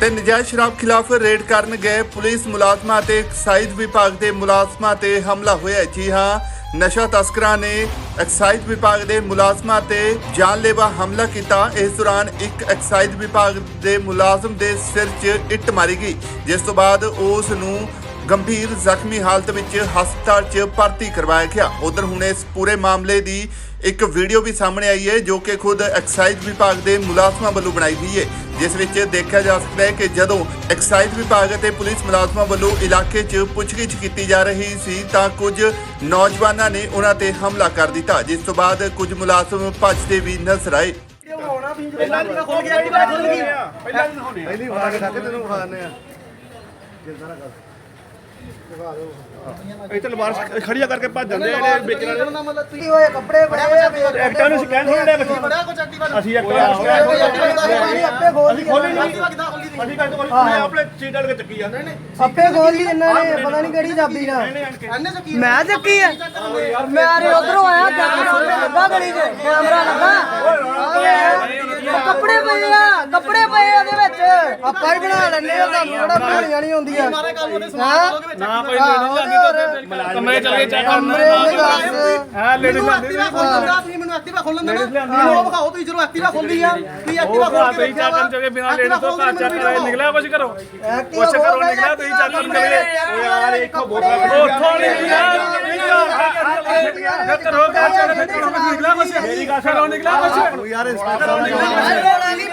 ਤੇ ਨਜਾਇਜ਼ ਸ਼ਰਾਬ ਖਿਲਾਫ ਰੇਡ ਕਰਨ ਗਏ ਪੁਲਿਸ ਮੁਲਾਜ਼ਮਾਂ ਤੇ ਐਕਸਾਈਜ਼ ਵਿਭਾਗ ਦੇ ਮੁਲਾਜ਼ਮਾਂ ਤੇ ਹਮਲਾ ਹੋਇਆ ਜੀ ਹਾਂ, ਨਸ਼ਾ ਤਸਕਰਾਂ ਨੇ ਐਕਸਾਈਜ਼ ਵਿਭਾਗ ਦੇ ਮੁਲਾਜ਼ਮਾਂ ਤੇ ਜਾਨਲੇਵਾ ਹਮਲਾ ਕੀਤਾ। ਇਸ ਦੌਰਾਨ ਇੱਕ ਐਕਸਾਈਜ਼ ਵਿਭਾਗ ਦੇ ਮੁਲਾਜ਼ਮ ਦੇ ਸਿਰ 'ਚ ਇੱਟ ਮਾਰੀ ਗਈ। ਜਿਸ ਤੋਂ ਬਾਅਦ ਉਸ ਨੂੰ ਗੰਭੀਰ ਜ਼ਖਮੀ ਹਾਲਤ ਵਿੱਚ ਹਸਪਤਾਲ 'ਚ ਭਰਤੀ ਕਰਵਾਇਆ ਗਿਆ ਉਧਰ ਹੁਣ ਇਸ ਪੂਰੇ ਮਾਮਲੇ ਦੀ ਇੱਕ ਵੀਡੀਓ ਵੀ ਸਾਹਮਣੇ ਆਈ ਹੈ ਜੋ ਕਿ ਖੁਦ ਐਕਸਾਈਜ਼ ਵਿਭਾਗ ਦੇ ਮੁਲਾਜ਼ਮਾਂ ਵੱਲੋਂ ਬਣਾਈ ਗਈ ਹੈ ਜਿਸ ਵਿੱਚ ਦੇਖਿਆ ਜਾ ਸਕਦਾ ਹੈ ਕਿ ਜਦੋਂ ਐਕਸਾਈਜ਼ ਵਿਭਾਗ ਅਤੇ ਪੁਲਿਸ ਮੁਲਾਜ਼ਮਾਂ ਵੱਲੋਂ ਇਲਾਕੇ 'ਚ ਪੁੱਛਗਿੱਛ ਕੀਤੀ ਜਾ ਰਹੀ ਸੀ ਤਾਂ ਕੁਝ ਨੌਜਵਾਨਾਂ ਨੇ ਉਹਨਾਂ ਤੇ ਹਮਲਾ ਕਰ ਦਿੱਤਾ ਜਿਸ ਤੋਂ ਬਾਅਦ ਕੁਝ ਮੁਲਾਜ਼ਮ ਭੱਜਦੇ ਵੀ ਨਜ਼ਰ ਆਏ ਪਹਿਲਾਂ ਨਹੀਂ ਖੁੱਲ ਗਿਆ ਐਕਟਿਵਾ ਖੁੱਲ ਗਈ ਪਹਿਲਾਂ ਨਹੀਂ ਹੋਣੀ ਪਹਿਲੀ ਵਾਰ ਕੇ ਤੱਕ ਤੈਨੂੰ ਖਾਣੇ ਆ ਇਹ ਤਾਂ ਲਵਾਰ ਖੜੀਆਂ ਕਰਕੇ ਭੱਜ ਜਾਂਦੇ ਆ ਜਿਹੜੇ ਵੇਚਣ ਵਾਲੇ ਕੀ ਹੋਏ ਕੱਪੜੇ ਬੜੇ ਆ ਮੇਰੇ ਐਕਟਾਂ ਨੂੰ ਸਕੈਨ ਥੋੜੀ ਡੇ ਬੱਚੀ ਬੜਾ ਕੁਝ ਐਕਟਿਵਾ ਨੂੰ ਅਸੀਂ ਐਕਟਾਂ ਨੂੰ ਸਕੈਨ ਨਹੀਂ ਆਪੇ ਖੋਲ ਲਈ ਖੋਲੀ ਨਹੀਂ। ਐਕਟਿਵਾ ਕਿੱਦਾਂ ਖੋਲੀ ਦੀ ਅਸੀਂ ਕੱਲ ਤੋਂ ਕੋਲ ਆਪਣੇ ਸੀਟ ਵਾਲੇ ਚੱਕੀ ਆ ਆਪੇ ਖੋਲ ਲਈ ਇਹਨਾਂ ਨੇ ਪਤਾ ਨਹੀਂ ਕਿਹੜੀ ਚਾਬੀ ਨਾਲ ਮੈਂ ਚੱਕੀ ਹੈ ਮੈਂ ਅਰੇ ਉਧਰੋਂ ਆਇਆ ਜੱਟ ਸਾਹਮਣੇ ਲੱਗਾ ਗਲੀ 'ਚ ਕੈਮਰਾ ਲੱਗਾ ਕੱਪੜੇ ਪਏ ਆ ਕੱਪੜੇ ਪਏ ਆ ਆਪਾਂ ਹੀ ਬਣਾ ਲੈਣੇ ਆ ਤੁਹਾਨੂੰ ਕਿਹੜਾ ਬਣਾਉਣੀਆਂ ਨਹੀਂ ਹੁੰਦੀਆਂ ਨਾ ਕੋਈ ਕਮਰੇ ਚਲ ਕੇ ਚੈੱਕ ਦੱਸ। ਹਾਂ ਐਕਟਿਵਾ ਖੋਲਦਾ ਤੁਸੀਂ ਮੈਨੂੰ ਐਕਟਿਵਾ ਖੋਲਣ ਦੇਣਾ ਉਹ ਵਿਖਾਓ ਤੁਸੀਂ ਜਦੋਂ ਐਕਟਿਵਾ ਖੋਲਦੀ ਆ ਤੁਸੀਂ ਐਕਟਿਵਾ ਖੋਲ ਕੇ ਤੁਸੀਂ ਚੈੱਕ ਕਰਨ ਚੋਗੇ ਬਿਨਾਂ ਲੇਡੀਜ਼ ਤੋਂ ਘਰ ਚੈੱਕ ਕਰਾਏ ਨਿਕਲਿਆ ਕੁਝ ਕਰੋ ਕੁਛ ਕੁਛ ਕਰੋ ਨਿਕਲਿਆ ਤੁਸੀਂ ਚੈੱਕ ਕਰਨ ਚੋਗੇ ਯਾਰ ਇੱਕੋ ਬੋਤਲ ਉੱਥੋਂ ਕੁਛ ਮੇਰੀ ਕੁਛ ਯਾਰ ਇੰਸਪੈਕਟਰ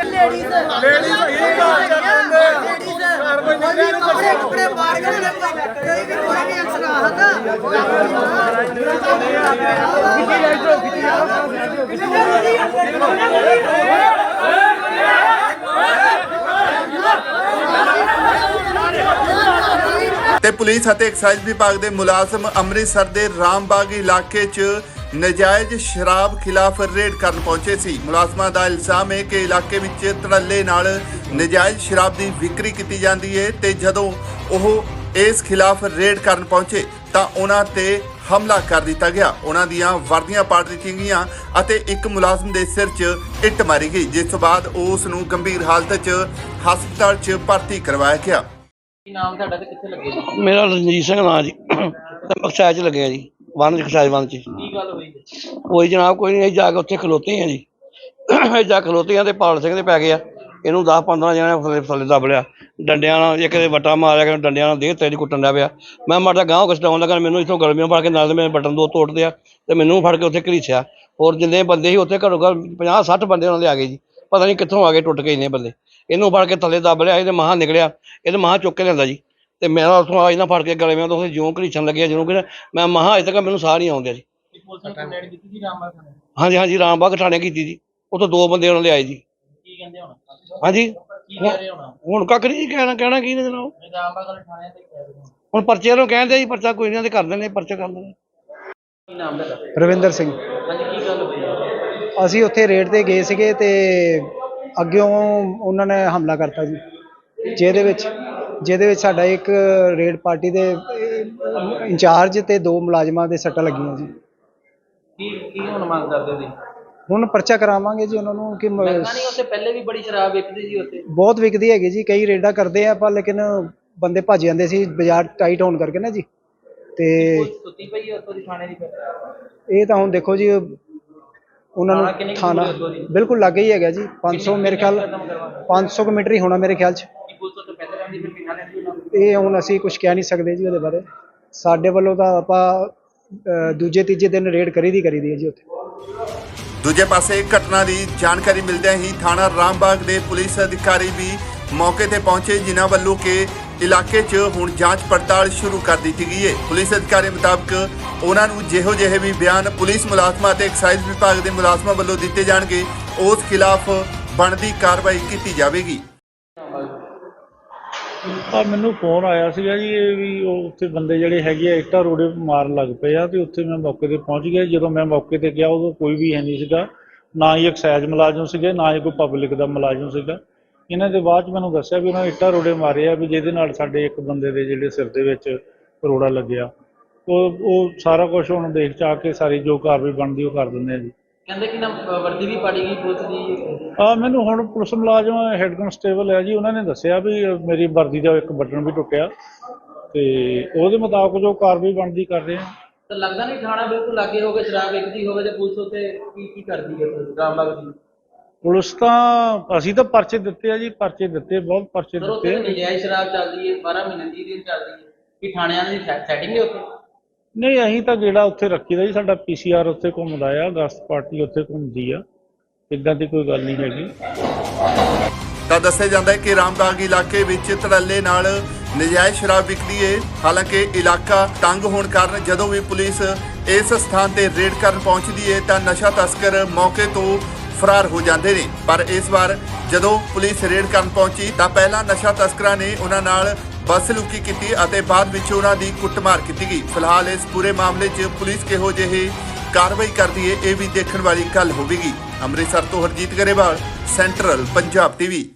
ਲੇਡੀਜ਼ ਲੇਡੀਜ਼ ਇਹ ਘਰ ਚੱਲਦੇ ਘਰ ਕੋਈ ਨਿਕਲਿਆ ਕੱਪੜੇ ਕੱਪੜੇ ਪਾੜ ਕੇ ਨਾ ਕੋਈ ਵੀ ਕੋਈ ਵੀ ਐਕਸ਼ਨ ਆਹਦਾ ਤੇ ਪੁਲਿਸ ਅਤੇ ਐਕਸਾਈਜ਼ ਵਿਭਾਗ ਦੇ ਮੁਲਾਜ਼ਮ ਅੰਮ੍ਰਿਤਸਰ ਦੇ ਰਾਮਬਾਗ ਇਲਾਕੇ 'ਚ ਨਜਾਇਜ਼ ਸ਼ਰਾਬ ਖਿਲਾਫ ਰੇਡ ਕਰਨ ਪਹੁੰਚੇ ਸੀ। ਮੁਲਾਜ਼ਮਾਂ ਦਾ ਇਲਜ਼ਾਮ ਹੈ ਕਿ ਇਲਾਕੇ ਵਿੱਚ ਧੜੱਲੇ ਨਾਲ ਨਜਾਇਜ਼ ਸ਼ਰਾਬ ਦੀ ਵਿਕਰੀ ਕੀਤੀ ਜਾਂਦੀ ਹੈ ਤੇ ਜਦੋਂ ਉਹ ਇਸ ਖਿਲਾਫ ਰੇਡ ਕਰਨ ਪਹੁੰਚੇ ਤਾਂ ਉਹਨਾਂ ਤੇ ਹਮਲਾ ਕਰ ਦਿੱਤਾ ਗਿਆ। ਉਹਨਾਂ ਦੀਆਂ ਵਰਦੀਆਂ ਪਾੜ ਦਿੱਤੀਆਂ ਗਈਆਂ ਅਤੇ ਇੱਕ ਮੁਲਾਜ਼ਮ ਦੇ ਸਿਰ 'ਚ ਇੱਟ ਮਾਰੀ ਗਈ, ਜਿਸ ਤੋਂ ਬਾਅਦ ਉਸ ਨੂੰ ਗੰਭੀਰ ਹਾਲਤ 'ਚ ਹਸਪਤਾਲ 'ਚ ਭਰਤੀ ਕਰਵਾਇਆ ਗਿਆ। ਕੀ ਨਾਮ ਤੁਹਾਡਾ ਤੇ ਕਿੱਥੇ ਲੱਗੇ ਜੀ? ਮੇਰਾ ਰਣਜੀਤ ਸਿੰਘ ਨਾਂ ਜੀ। ਤੇ ਮਕਸਦ ਚ ਲੱਗਿਆ ਜੀ ਵਨ ਚ ਖਸਾਜ ਵਨ ਚ। ਕੀ ਗੱਲ ਹੋਈ ਜੀ? ਕੋਈ ਜਨਾਬ ਕੋਈ ਨਹੀਂ ਅਸੀਂ ਜਾ ਕੇ ਉੱਥੇ ਖਲੋਤੇ ਆ ਜੀ। ਅਸੀਂ ਜਾ ਕੇ ਖਲੋਤੇ ਆ ਤੇ ਪਾਲ ਸਿੰਘ ਦੇ ਪੈ ਗਿਆ ਇਹਨੂੰ 10 15 ਜਣਿਆਂ ਨੇ ਥੱਲੇ ਥੱਲੇ ਦੱਬ ਲਿਆ। ਡੰਡਿਆਂ ਨਾਲ ਇੱਕ ਦੇ ਵੱਟਾ ਮਾਰਿਆ ਕਿ ਡੰਡਿਆਂ ਨਾਲ ਦੇਹ ਤੇਰੀ ਕੁੱਟਣ ਲੱਗ ਪਿਆ। ਮੈਂ ਮਰਦਾ ਗਾਂਹ ਕਸਟਾਉਣ ਲੱਗਾ ਮੈਨੂੰ ਇੱਥੋਂ ਗਰਮੀਆਂ ਫੜ ਕੇ ਨਾਲ ਦੇ ਮੇਰੇ ਬਟਨ ਦੋ ਤੋੜਦੇ ਆ ਤੇ ਮੈਨੂੰ ਫੜ ਕੇ ਉੱਥੇ ਘਰੀਸਿਆ। ਹੋਰ ਜਿੰਨੇ ਬੰਦੇ ਸੀ ਉੱਥੇ ਘਰੋਂ ਘਰ 50 60 ਬੰਦੇ ਉਹਨਾਂ ਦੇ ਆ ਗਏ ਜੀ। ਪਤਾ ਨਹੀਂ ਕਿੱਥੋਂ ਆ ਗਏ ਟੁੱਟ ਕੇ ਇੰਨੇ ਬੰਦੇ। ਇਹਨੂੰ ਫੜ ਕੇ ਥੱਲੇ ਦੱਬ ਲਿਆ ਇਹਦੇ ਮਹਾਂ ਨਿਕਲਿਆ ਇਹਦੇ ਮਹਾਂ ਚੁੱਕ ਕੇ ਲਿਆਂਦਾ ਜੀ। ਤੇ ਮੇਰਾ ਉੱਥੋਂ ਆ ਇਹਨਾਂ ਫੜ ਕੇ ਗਲੇ ਮੈਂ ਤੋਂ ਜਿਉਂ ਘਰੀਸਣ ਲੱਗਿਆ ਜਿਉਂ ਕਿ ਮੈਂ ਮਹਾਂ ਅਜੇ ਤੱਕ ਮੈਨੂੰ ਸਾਹ ਨਹੀਂ ਆਉਂਦਿਆ ਜੀ। ਨੇ ਹਾਂਜੀ ਹਾਂਜੀ ਰਾਮਬਾਗ ਥਾਣੇ ਕੀਤੀ ਜੀ। ਉੱਥੋਂ ਦੋ ਬੰਦੇ ਉਹਨਾਂ ਦੇ ਆਏ ਜੀ। ਕੀ ਕਹਿੰਦੇ ਹੁਣ? ਹਾਂਜੀ। ਕੀ ਕਹਿ ਰਹੇ ਹੁਣ? ਹੁਣ ਕੱਖ ਨਹੀਂ ਜੀ ਕਹਿਣਾ ਕਹਿਣਾ ਕੀ ਨੇ ਜਨਾਬ? ਰਾਮਬਾਗ ਵਾਲੇ ਥਾਣੇ ਤੇ ਕਹਿ ਰਹੇ ਹੋ ਹੁਣ ਪਰਚੇ ਨੂੰ ਕਹਿੰਦੇ ਜੀ ਪਰਚਾ ਕੋਈ ਨਹੀਂ ਤੇ ਕਰ ਦਿੰਦੇ ਪਰਚਾ ਕਰ ਦਿੰਦੇ ਦਾ ਰਵਿੰਦਰ ਸਿੰਘ। ਹਾਂਜੀ ਕੀ ਗੱਲ ਹੋਈ? ਅਸੀਂ ਉੱਥੇ ਰੇਡ ਤੇ ਗਏ ਸੀਗੇ ਤੇ ਅੱਗਿਓਂ ਉਹਨਾਂ ਨੇ ਹਮਲਾ ਕਰਤਾ ਜੀ। ਜਿਹਦੇ ਵਿੱਚ ਜਿਹਦੇ ਵਿੱਚ ਸਾਡਾ ਇੱਕ ਰੇਡ ਪਾਰਟੀ ਦੇ ਇੰਚਾਰਜ ਤੇ ਦੋ ਮੁਲਾਜ਼ਮਾਂ ਦੇ ਸੱਟਾਂ ਲੱਗੀਆਂ ਜੀ। ਕੀ ਕੀ ਹੁਣ ਮੰਗ ਕਰਦੇ ਸੀ ਹੁਣ ਪਰਚਾ ਕਰਾਵਾਂਗੇ ਜੀ ਉਹਨਾਂ ਨੂੰ ਕਿ ਮ- ਨਹੀਂ ਉੱਥੇ ਪਹਿਲੇ ਵੀ ਬੜੀ ਸ਼ਰਾਬ ਵੇਚਦੇ ਸੀ ਉੱਥੇ। ਬਹੁਤ ਵਿਕਦੀ ਹੈਗੀ ਜੀ ਕਈ ਰੇਡਾਂ ਕਰਦੇ ਆ ਪਰ ਲੇਕਿਨ ਬੰਦੇ ਭੱਜ ਜਾਂਦੇ ਸੀ ਬਾਜ਼ਾਰ ਟਾਈਟ ਹੋਣ ਕਰਕੇ ਨਾ ਜੀ। ਤੇ ਪੁਲਿਸ ਸੁੱਤੀ ਪਈ ਹੈ ਉੱਥੋਂ ਦੀ ਥਾਣੇ ਦੀ ਫਿਰ? ਇਹ ਤਾਂ ਹੁਣ ਦੇਖੋ ਜੀ ਉਹਨਾਂ ਨੂੰ ਥਾਣਾ? ਬਿਲਕੁਲ ਲੱਗੇ ਹੀ ਹੈਗਾ ਜੀ 500 ਮੇਰੇ ਖਿਆਲ ਖਤਮ ਕਰਵਾਉਣਾ 500 ਕੁ ਮੀਟਰ ਹੀ ਹੋਣਾ ਮੇਰੇ ਖਿਆਲ 'ਚ। ਇਹ ਹੁਣ ਅਸੀਂ ਕੁਝ ਕਹਿ ਨਹੀਂ ਸਕਦੇ ਜੀ ਉਹਦੇ ਬਾਰੇ। ਸਾਡੇ ਵੱਲੋਂ ਤਾਂ ਆਪਾਂ ਦੂਜੇ ਤੀਜੇ ਦਿਨ ਰੇਡ ਕਰੀ ਦੀ ਕਰੀ ਦੀ ਹੈ ਜੀ ਉੱਥੇ। ਦੂਜੇ ਪਾਸੇ ਘਟਨਾ ਦੀ ਜਾਣਕਾਰੀ ਮਿਲਦਿਆਂ ਹੀ ਥਾਣਾ ਰਾਮਬਾਗ ਦੇ ਪੁਲਿਸ ਅਧਿਕਾਰੀ ਵੀ ਮੌਕੇ ਤੇ ਪਹੁੰਚੇ ਜਿਨ੍ਹਾਂ ਵੱਲੋਂ ਕਿ ਇਲਾਕੇ 'ਚ ਹੁਣ ਜਾਂਚ ਪੜਤਾਲ ਸ਼ੁਰੂ ਕਰ ਦਿੱਤੀ ਗਈ ਹੈ। ਪੁਲਿਸ ਅਧਿਕਾਰੀ ਮੁਤਾਬਕ ਉਹਨਾਂ ਨੂੰ ਜਿਹੋ ਜਿਹੇ ਵੀ ਬਿਆਨ ਪੁਲਿਸ ਮੁਲਾਜ਼ਮਾਂ ਅਤੇ ਐਕਸਾਈਜ਼ ਵਿਭਾਗ ਦੇ ਮੁਲਾਜ਼ਮਾਂ ਵੱਲੋਂ ਦਿੱਤੇ ਜਾਣਗੇ, ਉਸ ਖਿਲਾਫ ਬਣਦੀ ਕਾਰਵਾਈ ਕੀਤੀ ਜਾਵੇਗੀ। ਆ ਮੈਨੂੰ ਫੋਨ ਆਇਆ ਸੀਗਾ ਜੀ, ਇਹ ਵੀ ਉਹ ਉੱਥੇ ਬੰਦੇ ਜਿਹੜੇ ਹੈਗੇ ਆ, ਇੱਟਾਂ ਰੋੜੇ ਮਾਰਨ ਲੱਗ ਪਏ ਆ, ਤੇ ਉੱਥੇ ਮੈਂ ਮੌਕੇ ਤੇ ਪਹੁੰਚ ਗਿਆ। ਜਦੋਂ ਮੈਂ ਮੌਕੇ ਤੇ ਗਿਆ, ਉਦੋਂ ਕੋਈ ਵੀ ਹੈ ਨਹੀਂ ਸੀਗਾ। ਨਾ ਹੀ ਐਕਸਾਈਜ਼ ਮੁਲਾਜ਼ਮ ਸੀਗੇ, ਨਾ ਹੀ ਕੋਈ ਪਬਲਿਕ ਦਾ ਮੁਲਾਜ਼ਮ ਸੀਗਾ। ਇਹਨਾਂ ਦੇ ਬਾਅਦ ਮੈਨੂੰ ਦੱਸਿਆ ਵੀ ਉਹਨਾਂ ਨੇ ਇੱਟਾਂ ਰੋੜੇ ਮਾਰੇ ਆ ਵੀ ਜਿਹਦੇ ਨਾਲ ਸਾਡੇ ਇੱਕ ਬੰਦੇ ਦੇ ਜਿਹੜੇ ਸਿਰ ਦੇ ਵਿੱਚ ਰੋੜਾ ਲੱਗਿਆ। ਉਹ ਉਹ ਸਾਰਾ ਕੁਝ ਹੁਣ ਦੇਖ ਚਾ ਕੇ ਸਾਰੀ ਜੋ ਕਾਰਵਾਈ ਬਣਦੀ ਉਹ ਕਰ ਦਿੰਦੇ ਆ ਜੀ। ਕਹਿੰਦੇ ਕਿ ਨਾ ਵਰਦੀ ਵੀ ਪਾੜੀ ਗਈ ਪੁਲਿਸ ਦੀ। ਆ ਮੈਨੂੰ ਹੁਣ ਪੁਲਿਸ ਮੁਲਾਜ਼ਮ ਹੈੱਡ ਕਨਸਟੇਬਲ ਹੈ ਜੀ ਉਹਨਾਂ ਨੇ ਦੱਸਿਆ ਵੀ ਮੇਰੀ ਵਰਦੀ ਦਾ ਇੱਕ ਬਟਨ ਵੀ ਟੁੱਟਿਆ ਤੇ ਉਹਦੇ ਮੁਤਾਬਕ ਜੋ ਕਾਰਵਾਈ ਬਣਦੀ ਕਰ ਰਹੇ ਆ। ਤਾਂ ਲੱਗਦਾ ਨਹੀਂ ਥਾਣਾ ਬਿਲਕੁਲ ਲਾਗੇ ਹੋ ਕੇ ਸ਼ਰਾਬ ਵੇਚਦੀ ਹੋਵੇ ਤੇ ਪੁਲਿਸ ਉੱਤੇ ਕੀ ਕੀ ਕਰਦੀ ਹੈ ਰਾਮਬਾਗ ਦੀ ਪੁਲਿਸ ਤਾਂ ਅਸੀਂ ਤਾਂ ਪਰਚੇ ਦਿੱਤੇ ਆ ਜੀ ਪਰਚੇ ਦਿੱਤੇ ਬਹੁਤ ਪਰਚੇ ਸਰ ਉੱਥੇ ਦਿੱਤੇ। ਨਜਾਇਜ਼ ਸ਼ਰਾਬ ਚੱਲਦੀ ਹੈ 12 ਮਹੀਨੇ ਦੀ ਦਿਨ ਚੱਲਦੀ ਹੈ। ਕੀ ਥਾਣਿਆਂ ਦੀ ਸੈਟਿੰਗ ਹੈ ਉੱਥੇ? ਨਹੀਂ ਅਸੀਂ ਤਾਂ ਜਿਹੜਾ ਉੱਥੇ ਰੱਖੀਦਾ ਜੀ ਸਾਡਾ ਪੀਸੀਆਰ ਉੱਥੇ ਘੁੰਮਦਾ ਆ ਗਸਤ ਪਾਰਟੀ ਉੱਥੇ ਘੁੰਮਦੀ ਆ। ਇਦਾਂ ਦੀ ਕੋਈ ਗੱਲ ਨਹੀਂ ਹੈਗੀ। ਤਾਂ ਦੱਸਿਆ ਜਾਂਦਾ ਹੈ ਕਿ ਰਾਮਬਾਗ ਇਲਾਕੇ ਵਿੱਚ ਧੜੱਲੇ ਨਾਲ ਨਜਾਇਜ਼ ਸ਼ਰਾਬ ਵਿਕਦੀ ਹੈ ਹਾਲਾਂਕਿ ਇਲਾਕਾ ਤੰਗ ਹੋਣ ਕਾਰਨ ਜਦੋਂ ਵੀ ਪੁਲਿਸ ਇਸ ਸਥਾਨ ਤੇ ਰੇਡ ਕਰਨ ਪਹੁੰਚਦੀ ਹੈ ਤਾਂ ਨਸ਼ਾ ਤਸਕਰ ਮੌਕੇ ਤੋਂ ਫਰਾਰ ਹੋ ਜਾਂਦੇ ਨੇ। ਪਰ ਇਸ ਵਾਰ ਜਦੋਂ ਪੁਲਿਸ ਰੇਡ ਕਰਨ ਪਹੁੰਚੀ ਤਾਂ ਪਹਿਲਾਂ ਨਸ਼ਾ ਤਸਕਰਾਂ ਨੇ ਉਹਨਾਂ ਨਾਲ ਬੱਸ ਲੁਕੀ ਕੀਤੀ ਅਤੇ ਬਾਅਦ ਵਿੱਚ ਉਹਨਾਂ ਦੀ ਕੁੱਟਮਾਰ ਕੀਤੀ ਗਈ। ਫਿਲਹਾਲ ਇਸ ਪੂਰੇ ਮਾਮਲੇ 'ਚ ਪੁਲਿਸ ਕਿਹੋ ਜਿਹੇ ਕਾਰਵਾਈ ਕਰਦੀ ਏ, ਇਹ ਵੀ ਦੇਖਣ ਵਾਲੀ ਗੱਲ ਹੋਵੇਗੀ। ਅੰਮ੍ਰਿਤਸਰ ਤੋਂ ਹਰਜੀਤ ਗਰੇਵਾਲ, ਸੈਂਟਰਲ ਪੰਜਾਬ ਟੀਵੀ।